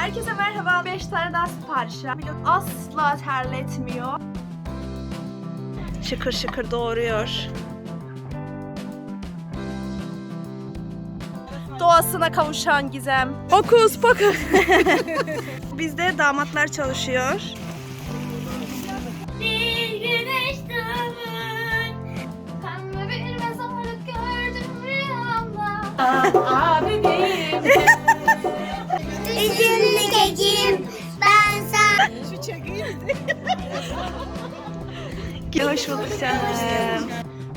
Herkese merhaba. 5 tane daha sipariş. Biliyorum, Asla terletmiyor. Şıkır şıkır doğuruyor. Doğasına kavuşan Gizem. Hokus pokus. Bizde damatlar çalışıyor. Bir güneş Hoş bulduk canım.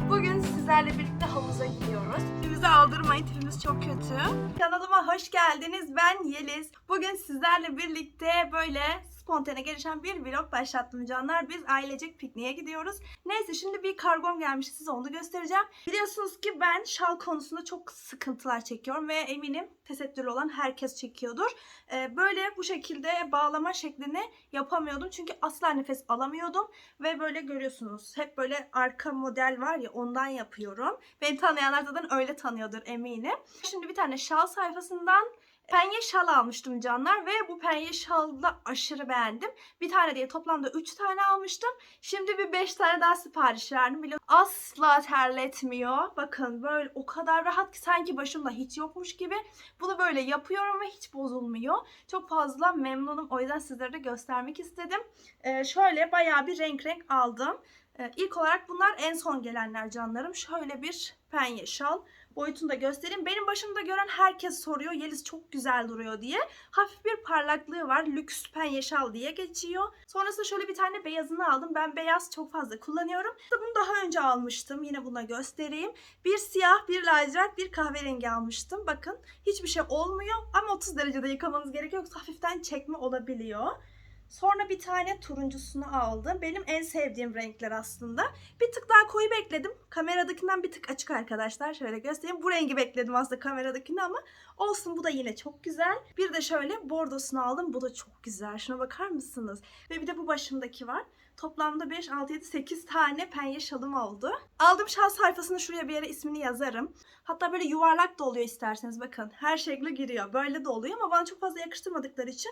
Bugün sizlerle birlikte havuza gidiyoruz. Tipimizi aldırmayın, tipimiz çok kötü. Kanalıma hoş geldiniz. Ben Yeliz. Bugün sizlerle birlikte böyle spontane gelişen bir vlog başlattım canlar. Biz ailecek pikniğe gidiyoruz. Neyse şimdi bir kargom gelmiş size onu göstereceğim. Biliyorsunuz ki ben şal konusunda çok sıkıntılar çekiyorum ve eminim tesettürlü olan herkes çekiyordur. Ee, böyle bu şekilde bağlama şeklini yapamıyordum çünkü asla nefes alamıyordum ve böyle görüyorsunuz hep böyle arka model var ya ondan yapıyorum. Beni tanıyanlar zaten öyle tanıyordur eminim. Şimdi bir tane şal sayfasından penye şal almıştım canlar ve bu penye şalı da aşırı beğendim. Bir tane diye toplamda 3 tane almıştım. Şimdi bir 5 tane daha sipariş verdim. Biliyorsunuz asla terletmiyor. Bakın böyle o kadar rahat ki sanki başımda hiç yokmuş gibi. Bunu böyle yapıyorum ve hiç bozulmuyor. Çok fazla memnunum. O yüzden sizlere de göstermek istedim. Ee, şöyle bayağı bir renk renk aldım. Ee, ilk olarak bunlar en son gelenler canlarım. Şöyle bir penye şal. Boyutunu da göstereyim. Benim başımda gören herkes soruyor. Yeliz çok güzel duruyor diye. Hafif bir parlaklığı var. Lüks penye şal diye geçiyor. Sonrasında şöyle bir tane beyazını aldım. Ben beyaz çok fazla kullanıyorum. Bunu daha önce almıştım. Yine buna göstereyim. Bir siyah, bir lacivert, bir kahverengi almıştım. Bakın hiçbir şey olmuyor. Ama 30 derecede yıkamanız gerekiyor. Yoksa hafiften çekme olabiliyor. Sonra bir tane turuncusunu aldım. Benim en sevdiğim renkler aslında. Bir tık daha koyu bekledim. Kameradakinden bir tık açık arkadaşlar. Şöyle göstereyim. Bu rengi bekledim aslında kameradakini ama olsun bu da yine çok güzel. Bir de şöyle bordosunu aldım. Bu da çok güzel. Şuna bakar mısınız? Ve bir de bu başımdaki var. Toplamda 5, 6, 7, 8 tane penye şalım oldu. Aldığım şal sayfasını şuraya bir yere ismini yazarım. Hatta böyle yuvarlak da oluyor isterseniz bakın. Her şekle giriyor. Böyle de oluyor ama bana çok fazla yakıştırmadıkları için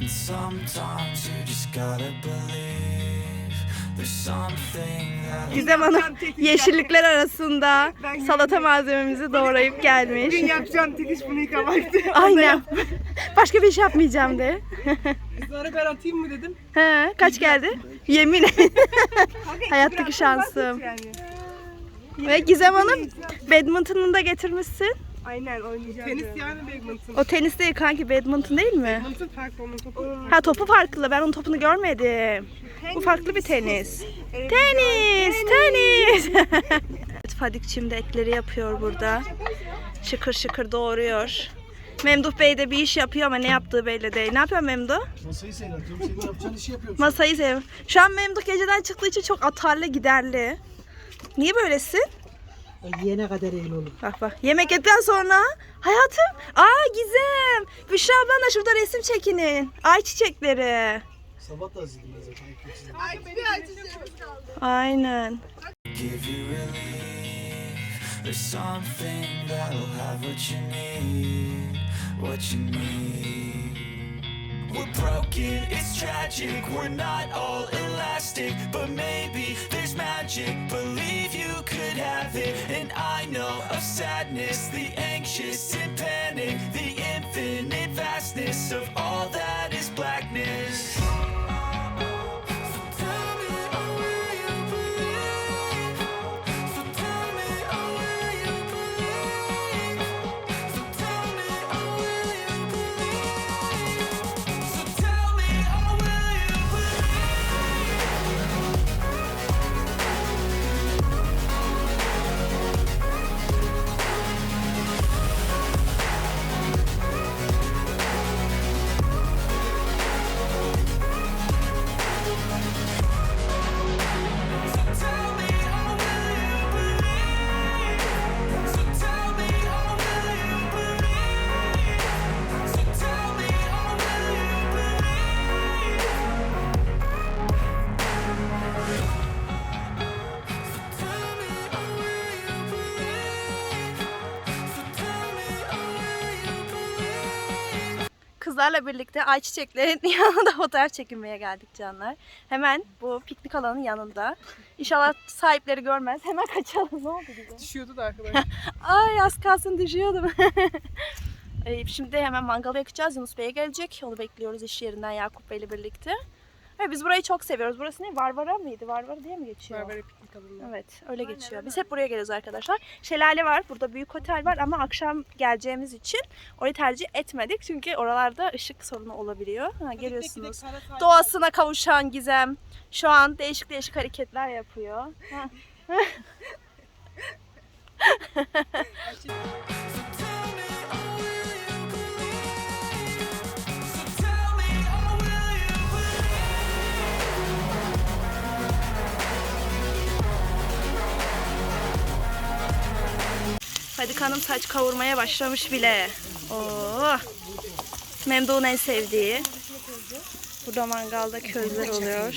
And sometimes you just gotta believe. There's something that Gizem Hanım yeşillikler arasında salata malzememizi doğrayıp gelmiş. Bugün yapacağım tek iş bunu yıkamaktı. Aynen. Başka bir iş yapmayacağım de. Sonra ben atayım mı dedim. He, kaç geldi? Yemin Hayattaki Biraz şansım. Yani. Ve Gizem Hanım badminton'unu da getirmişsin. Aynen oynayacağım. Tenis yani badminton. O tenis değil kanki badminton değil mi? Badminton farklı onun topu. Ha topu farklı. Ben onun topunu görmedim. Bu farklı bir tenis. Tenis, tenis. evet, Fadik şimdi etleri yapıyor burada. Şıkır şıkır doğuruyor. Memduh Bey de bir iş yapıyor ama ne yaptığı belli değil. Ne yapıyor Memduh? Masayı seyrediyorum. Senin yapacağın işi yapıyorum. Masayı sev. Şu an Memduh geceden çıktığı için çok atarlı giderli. Niye böylesin? Yiyene kadar eğil oğlum. Bak bak. Yemek yedikten sonra hayatım. Aa Gizem. Büşra ablan da şurada resim çekinin. Ay çiçekleri. Sabah da ben zaten. Aynen. give you relief. There's something that'll have what you need, what you need. We're broken, it's tragic, we're not all elastic, but maybe there's magic. Believe you could have it, sadness, the anxious and Kızlarla birlikte ayçiçeklerin yanında fotoğraf çekinmeye geldik canlar. Hemen bu piknik alanının yanında. İnşallah sahipleri görmez. Hemen kaçalım. Ne oldu bize? Düşüyordu da arkadaşlar. Ay az kalsın düşüyordum. Ee, Şimdi hemen mangal yakacağız. Yunus Bey'e gelecek. Onu bekliyoruz iş yerinden Yakup Bey'le birlikte. Ve biz burayı çok seviyoruz. Burası ne? Varvara mıydı? Varvara diye mi geçiyor? Barbara piknik alanında. Evet öyle geçiyor. Biz hep buraya geliyoruz arkadaşlar. Şelale var. Burada büyük otel var ama akşam geleceğimiz için orayı tercih etmedik. Çünkü oralarda ışık sorunu olabiliyor. Ha, görüyorsunuz. Doğasına kavuşan Gizem şu an değişik değişik hareketler yapıyor. Ha. Hadi kanım saç kavurmaya başlamış bile. Oo. Memduh'un en sevdiği. Burada mangalda közler oluyor.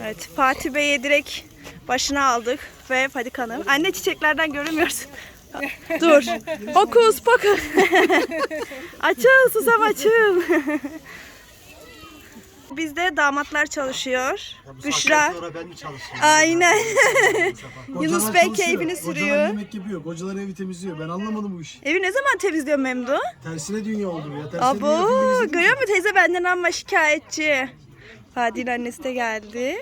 Evet Fatih Bey'e direkt başına aldık ve Fadik Hanım. Anne çiçeklerden göremiyoruz. Dur. Hokus pokus. açıl susam açıl. Bizde damatlar çalışıyor. Büşra. Sonra ben mi çalışıyorum? Aynen. Yunus Bey keyfini Kocalar sürüyor. yemek yapıyor. Kocalar evi temizliyor. Ben anlamadım bu işi. Evi ne zaman temizliyor Memdu? Tersine dünya oldu bu ya. Tersine Abo, dünya filmi izledin mi? görüyor musun teyze benden ama şikayetçi. Fatih'in annesi de geldi.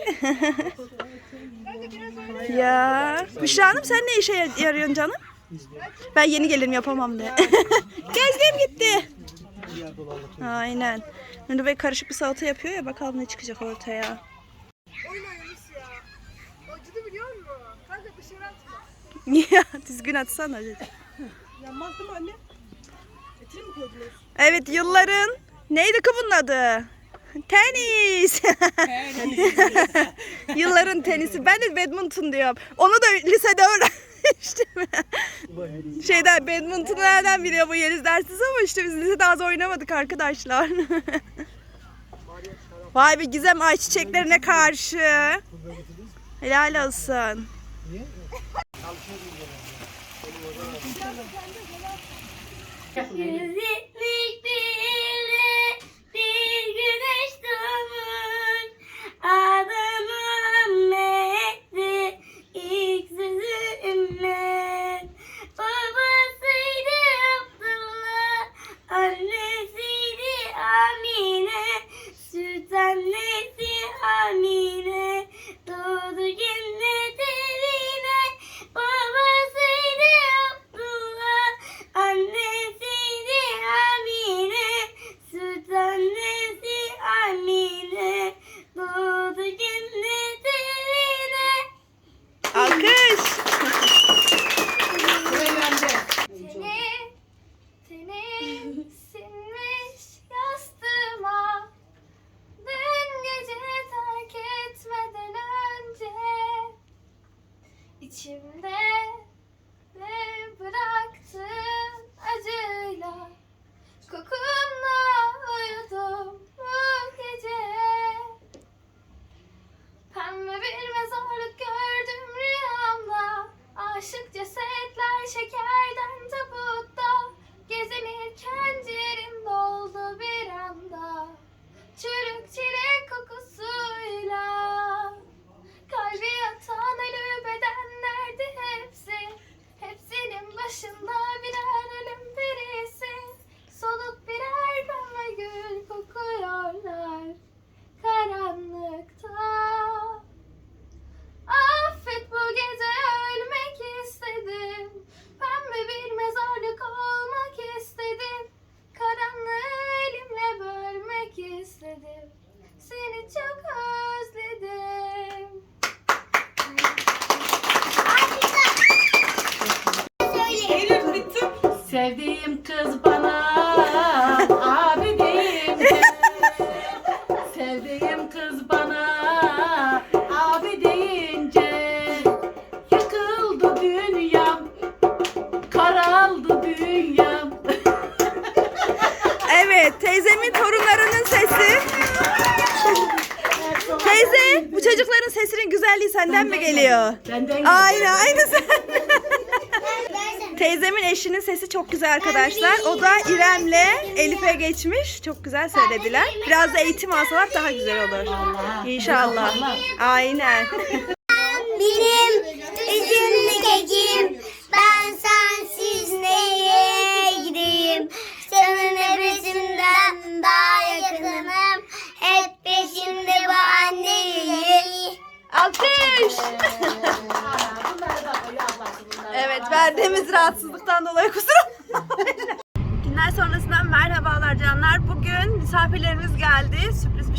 ya. Büşra Hanım sen ne işe yarıyorsun canım? Ben yeni gelirim yapamam de. Gezgim gitti. Aynen. Münir Bey karışık bir salata yapıyor ya bakalım ne çıkacak ortaya. ya düzgün atsana. Yanmaz değil mi anne? Etini mi koydunuz? Evet yılların neydi ki bunun adı? Tenis. yılların tenisi. Ben de badminton diyorum. Onu da lisede öğrenmiştim. Şeyden badminton'u nereden biliyor bu Yeliz dersiz ama işte biz lisede az oynamadık arkadaşlar. Vay be Gizem ayçiçeklerine karşı. Helal olsun. Bir güneş doğmuş Adamı Benden Aynen, aynı sen. Teyzemin eşinin sesi çok güzel arkadaşlar. O da İrem'le Elif'e geçmiş. Çok güzel söylediler. Biraz da eğitim alsalar daha güzel olur. İnşallah. Aynen.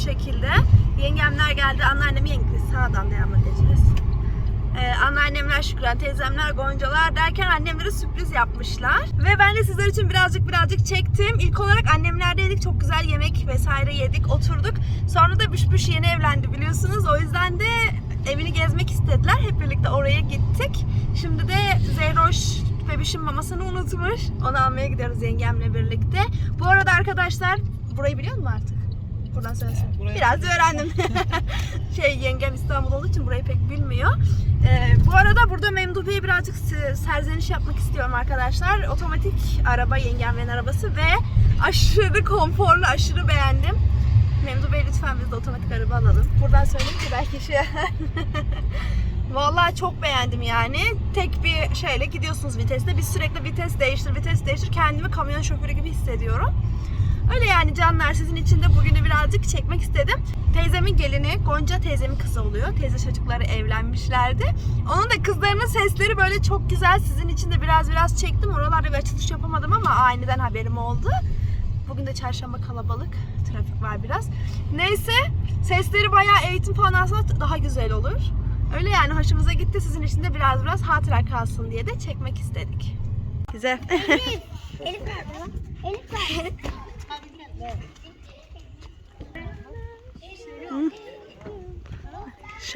Şekilde. Yengemler geldi. Anneannem yengesi sağdan devam edeceğiz. Ee, anneannemler Şükran, teyzemler Goncalar derken annemlere sürpriz yapmışlar. Ve ben de sizler için birazcık birazcık çektim. İlk olarak annemlerdeydik. Çok güzel yemek vesaire yedik, oturduk. Sonra da Büşbüş yeni evlendi biliyorsunuz. O yüzden de evini gezmek istediler. Hep birlikte oraya gittik. Şimdi de Zeyroş bebişin mamasını unutmuş. Onu almaya gidiyoruz yengemle birlikte. Bu arada arkadaşlar burayı biliyor musun artık? Buradan söylesin. Biraz öğrendim. şey yengem İstanbul olduğu için burayı pek bilmiyor. Ee, bu arada burada Memduh Bey'e birazcık se- serzeniş yapmak istiyorum arkadaşlar. Otomatik araba yengemin arabası ve aşırı konforlu, aşırı beğendim. Memduh Bey lütfen biz de otomatik araba alalım. Buradan söyleyeyim ki belki şey... Vallahi çok beğendim yani. Tek bir şeyle gidiyorsunuz viteste. Biz sürekli vites değiştir, vites değiştir. Kendimi kamyon şoförü gibi hissediyorum. Öyle yani canlar sizin için de bugünü birazcık çekmek istedim. Teyzemin gelini Gonca teyzemin kızı oluyor. Teyze çocukları evlenmişlerdi. Onun da kızlarının sesleri böyle çok güzel. Sizin için de biraz biraz çektim. Oralarda bir açılış yapamadım ama aniden haberim oldu. Bugün de çarşamba kalabalık. Trafik var biraz. Neyse sesleri bayağı eğitim falan alsa daha güzel olur. Öyle yani hoşumuza gitti. Sizin için de biraz biraz hatıra kalsın diye de çekmek istedik. Güzel. Elif nerede lan? Elif nerede?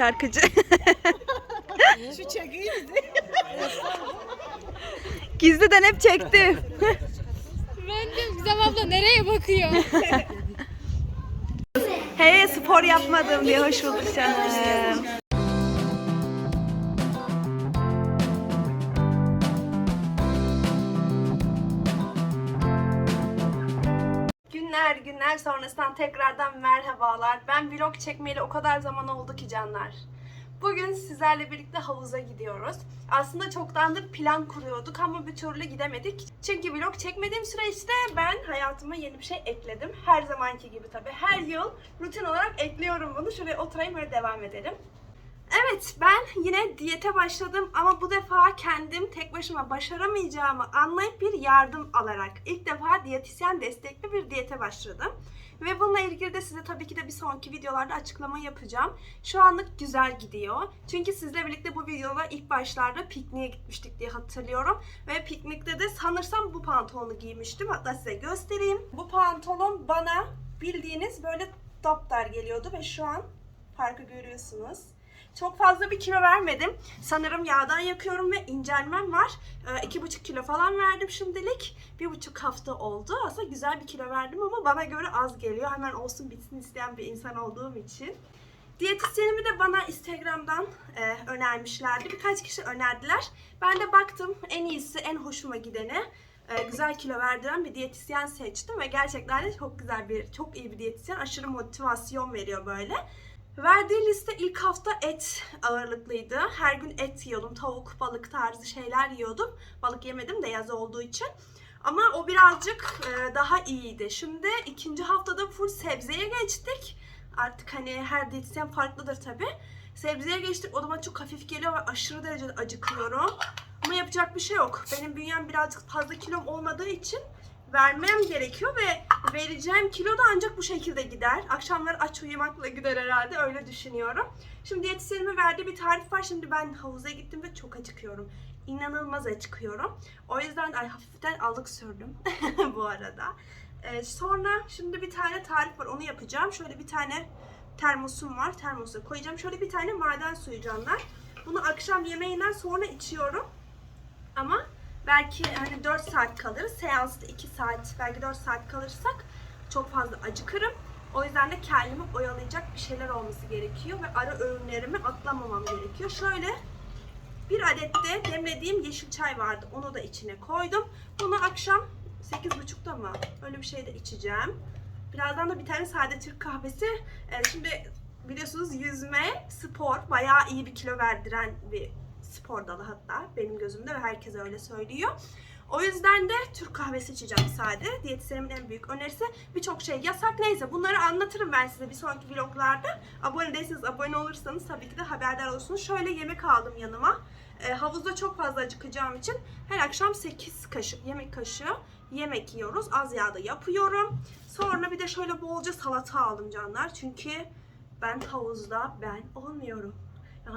Şarkıcı. Şu çakıyı Gizliden hep çekti. Ben diyorum Gizem abla nereye bakıyor? Hey spor yapmadım diye hoş bulduk canım. Günler sonrasından tekrardan merhabalar. Ben vlog çekmeyeli o kadar zaman oldu ki canlar. Bugün sizlerle birlikte havuza gidiyoruz. Aslında çoktandır plan kuruyorduk ama bir türlü gidemedik. Çünkü vlog çekmediğim süreçte ben hayatıma yeni bir şey ekledim. Her zamanki gibi tabii. Her yıl rutin olarak ekliyorum bunu. Şuraya oturayım öyle devam edelim. Evet ben yine diyete başladım ama bu defa kendim tek başıma başaramayacağımı anlayıp bir yardım alarak ilk defa diyetisyen destekli bir diyete başladım. Ve bununla ilgili de size tabii ki de bir sonraki videolarda açıklama yapacağım. Şu anlık güzel gidiyor. Çünkü sizle birlikte bu videoda ilk başlarda pikniğe gitmiştik diye hatırlıyorum. Ve piknikte de sanırsam bu pantolonu giymiştim. Hatta size göstereyim. Bu pantolon bana bildiğiniz böyle dar geliyordu ve şu an farkı görüyorsunuz. Çok fazla bir kilo vermedim. Sanırım yağdan yakıyorum ve incelmem var. Ee, iki buçuk kilo falan verdim şimdilik. Bir buçuk hafta oldu. Aslında güzel bir kilo verdim ama bana göre az geliyor. Hemen olsun bitsin isteyen bir insan olduğum için. Diyetisyenimi de bana Instagram'dan e, önermişlerdi. Birkaç kişi önerdiler. Ben de baktım en iyisi, en hoşuma gideni e, güzel kilo verdiren bir diyetisyen seçtim ve gerçekten de çok güzel bir, çok iyi bir diyetisyen. Aşırı motivasyon veriyor böyle. Verdiği liste ilk hafta et ağırlıklıydı. Her gün et yiyordum. Tavuk, balık tarzı şeyler yiyordum. Balık yemedim de yaz olduğu için. Ama o birazcık e, daha iyiydi. Şimdi ikinci haftada full sebzeye geçtik. Artık hani her diyetisyen farklıdır tabi. Sebzeye geçtik. O zaman çok hafif geliyor ve aşırı derecede acıkıyorum. Ama yapacak bir şey yok. Benim bünyem birazcık fazla kilom olmadığı için vermem gerekiyor ve vereceğim kilo da ancak bu şekilde gider. Akşamları aç uyumakla gider herhalde öyle düşünüyorum. Şimdi diyetisyenimin verdiği bir tarif var. Şimdi ben havuza gittim ve çok acıkıyorum. İnanılmaz acıkıyorum. O yüzden ay hafiften alık sürdüm bu arada. Ee, sonra şimdi bir tane tarif var onu yapacağım. Şöyle bir tane termosum var. Termosa koyacağım. Şöyle bir tane maden suyu canlar. Bunu akşam yemeğinden sonra içiyorum. Ama belki hani 4 saat kalırız. Seansta 2 saat, belki 4 saat kalırsak çok fazla acıkırım. O yüzden de kendimi oyalayacak bir şeyler olması gerekiyor ve ara öğünlerimi atlamamam gerekiyor. Şöyle Bir adet de demlediğim yeşil çay vardı. Onu da içine koydum. Bunu akşam 8.30'da mı? Öyle bir şey de içeceğim. Birazdan da bir tane sade Türk kahvesi. Ee, şimdi biliyorsunuz yüzme, spor bayağı iyi bir kilo verdiren bir spor dalı hatta benim gözümde ve herkes öyle söylüyor. O yüzden de Türk kahvesi içeceğim sade. Diyetisyenimin en büyük önerisi. Birçok şey yasak. Neyse bunları anlatırım ben size bir sonraki vloglarda. Abone değilseniz abone olursanız tabii ki de haberdar olursunuz. Şöyle yemek aldım yanıma. Ee, havuzda çok fazla acıkacağım için her akşam 8 kaşık yemek kaşığı yemek yiyoruz. Az yağda yapıyorum. Sonra bir de şöyle bolca salata aldım canlar. Çünkü ben havuzda ben olmuyorum.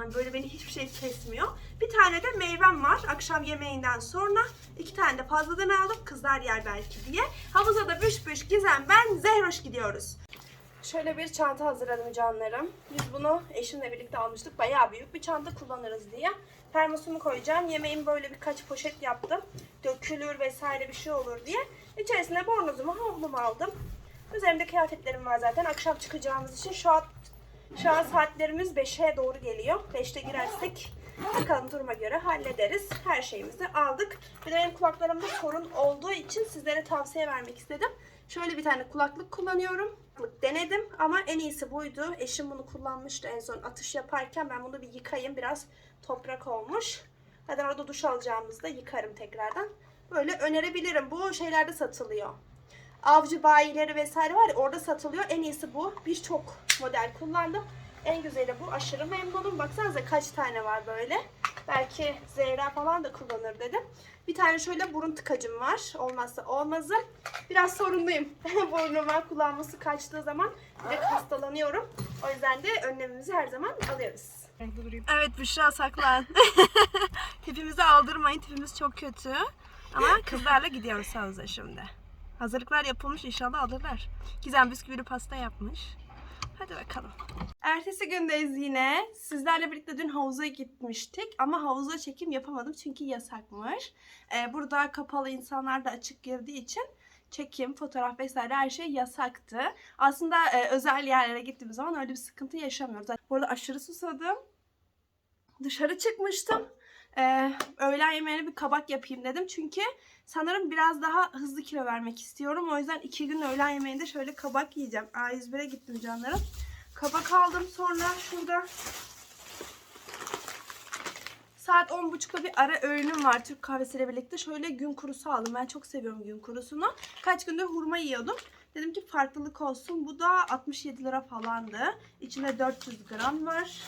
Yani böyle beni hiçbir şey kesmiyor. Bir tane de meyvem var akşam yemeğinden sonra. iki tane de fazladan aldım kızlar yer belki diye. Havuza da büş büş gizem ben Zehroş gidiyoruz. Şöyle bir çanta hazırladım canlarım. Biz bunu eşimle birlikte almıştık. Bayağı büyük bir çanta kullanırız diye. Termosumu koyacağım. Yemeğimi böyle birkaç poşet yaptım. Dökülür vesaire bir şey olur diye. İçerisine bornozumu, havlumu aldım. Üzerimde kıyafetlerim var zaten. Akşam çıkacağımız için şu an şu an saatlerimiz 5'e doğru geliyor. 5'te girersek bakalım duruma göre hallederiz. Her şeyimizi aldık. Bir de benim kulaklarımda sorun olduğu için sizlere tavsiye vermek istedim. Şöyle bir tane kulaklık kullanıyorum. Denedim ama en iyisi buydu. Eşim bunu kullanmıştı en son atış yaparken. Ben bunu bir yıkayayım. Biraz toprak olmuş. Zaten orada duş alacağımızda yıkarım tekrardan. Böyle önerebilirim. Bu şeylerde satılıyor avcı bayileri vesaire var ya orada satılıyor. En iyisi bu. Birçok model kullandım. En güzeli bu. Aşırı memnunum. Baksanıza kaç tane var böyle. Belki Zehra falan da kullanır dedim. Bir tane şöyle burun tıkacım var. Olmazsa olmazı. Biraz sorunluyum. Burnuma kullanması kaçtığı zaman direkt hastalanıyorum. O yüzden de önlemimizi her zaman alıyoruz. Evet Büşra saklan. Tipimizi aldırmayın. Tipimiz çok kötü. Ama kızlarla gidiyoruz havuza şimdi. Hazırlıklar yapılmış inşallah alırlar. Gizem bisküvili pasta yapmış. Hadi bakalım. Ertesi gündeyiz yine. Sizlerle birlikte dün havuza gitmiştik ama havuza çekim yapamadım çünkü yasakmış. Ee, burada kapalı insanlar da açık girdiği için çekim, fotoğraf vesaire her şey yasaktı. Aslında e, özel yerlere gittiğimiz zaman öyle bir sıkıntı yaşamıyoruz. Burada aşırı susadım. Dışarı çıkmıştım. Ee, öğlen yemeğine bir kabak yapayım dedim. Çünkü sanırım biraz daha hızlı kilo vermek istiyorum. O yüzden iki gün öğlen yemeğinde şöyle kabak yiyeceğim. A101'e gittim canlarım. Kabak aldım sonra şurada saat 10.30'da bir ara öğünüm var Türk kahvesiyle birlikte. Şöyle gün kurusu aldım. Ben çok seviyorum gün kurusunu. Kaç gündür hurma yiyordum. Dedim ki farklılık olsun. Bu da 67 lira falandı. İçinde 400 gram var.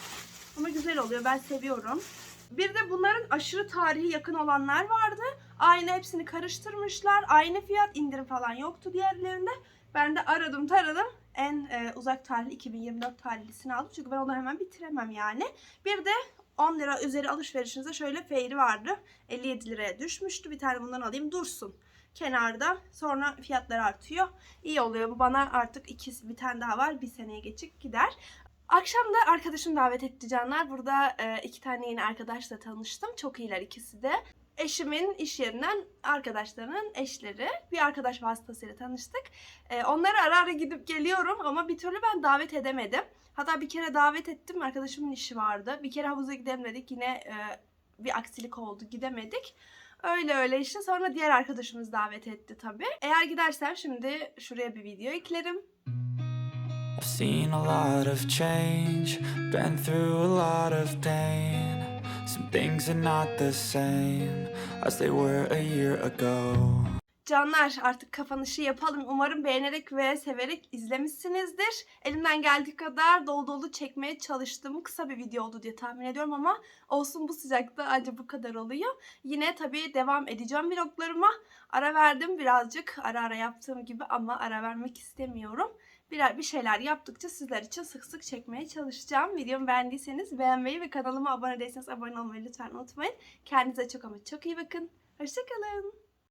Ama güzel oluyor. Ben seviyorum. Bir de bunların aşırı tarihi yakın olanlar vardı. Aynı hepsini karıştırmışlar. Aynı fiyat indirim falan yoktu diğerlerinde. Ben de aradım taradım. En e, uzak tarihli 2024 tarihlisini aldım. Çünkü ben onu hemen bitiremem yani. Bir de 10 lira üzeri alışverişinize şöyle feyri vardı. 57 liraya düşmüştü. Bir tane bundan alayım dursun kenarda. Sonra fiyatlar artıyor. İyi oluyor. Bu bana artık iki, bir tane daha var. Bir seneye geçik gider. Akşam da arkadaşım davet etti canlar. Burada e, iki tane yeni arkadaşla tanıştım. Çok iyiler ikisi de. Eşimin iş yerinden arkadaşlarının eşleri. Bir arkadaş vasıtasıyla tanıştık. E, onları ara ara gidip geliyorum ama bir türlü ben davet edemedim. Hatta bir kere davet ettim. Arkadaşımın işi vardı. Bir kere havuza gidelim dedik. Yine e, bir aksilik oldu. Gidemedik. Öyle öyle işte. Sonra diğer arkadaşımız davet etti tabii. Eğer gidersem şimdi şuraya bir video eklerim. I've seen a lot of change, been through a lot of pain. Some things are not the same as they were a year ago. Canlar artık kapanışı yapalım. Umarım beğenerek ve severek izlemişsinizdir. Elimden geldiği kadar dolu dolu çekmeye çalıştım. Kısa bir video oldu diye tahmin ediyorum ama olsun bu sıcakta ancak bu kadar oluyor. Yine tabii devam edeceğim vloglarıma. Ara verdim birazcık ara ara yaptığım gibi ama ara vermek istemiyorum. Birer bir şeyler yaptıkça sizler için sık sık çekmeye çalışacağım. Videomu beğendiyseniz beğenmeyi ve kanalıma abone değilseniz abone olmayı lütfen unutmayın. Kendinize çok ama çok iyi bakın. Hoşçakalın.